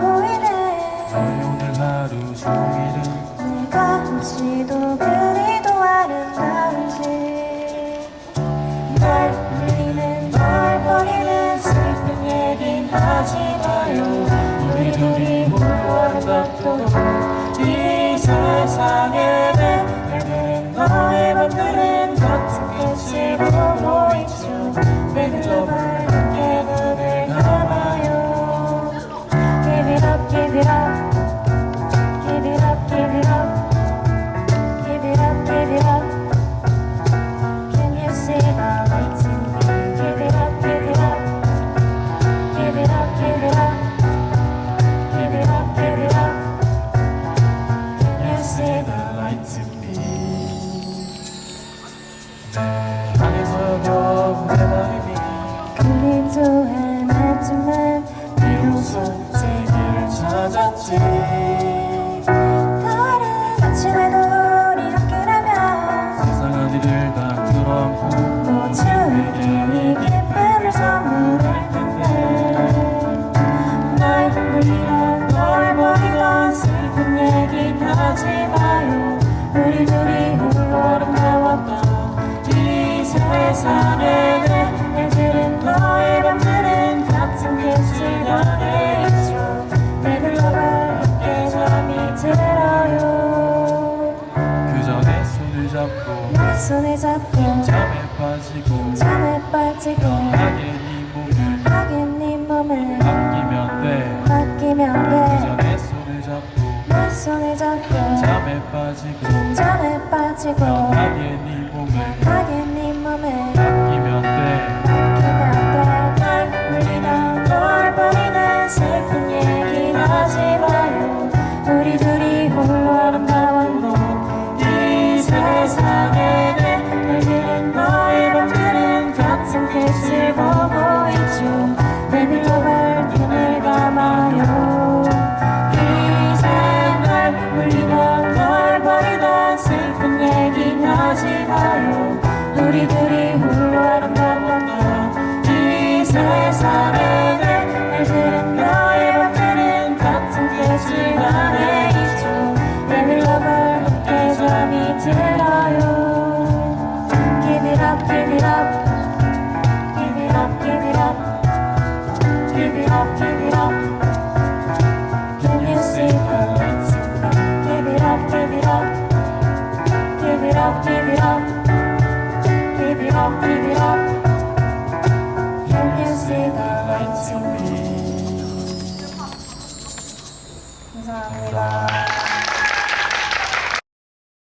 보이네 너의 오늘 하루 종일은 내가 혹시도 그 세상에 내 안에서 겨우 내 마음이 그림도 헤맸지만 비로소 제 길을 찾았지. 다른 아침에도 우리 함께라면 세상 어디를 다 끌어안고 모두에게 이 기쁨을 선물할 텐데 날 울리던 널 버리던 슬픈 하지 마 세상에 내 날들은 너의 밤들은 같은 빛을 안에 있죠 내불러가 함께 잠이 들어요. 그저 내 손을 잡고 내 손을 잡고 잠에 빠지고 잠에 빠지고 하게 네 몸을 하긴 네 몸을 맡기면 돼. 맡기면 그저 돼내 손을 잡고 내 손을 잡고 잠에 빠지고 잠에 빠지고 하게 네 몸을 네 돼 돼날 울리던 널 버리는 슬픈 얘기 하지 마요 우리 둘이 홀로 아름다웠던 이 세상에 내 날들은 너의 밤들은 같은 빛을 보고 있죠 Baby lover 눈을 감아요 이제 날 울리던 널 버리던 슬픈 얘기 하지 마요 감사합니다.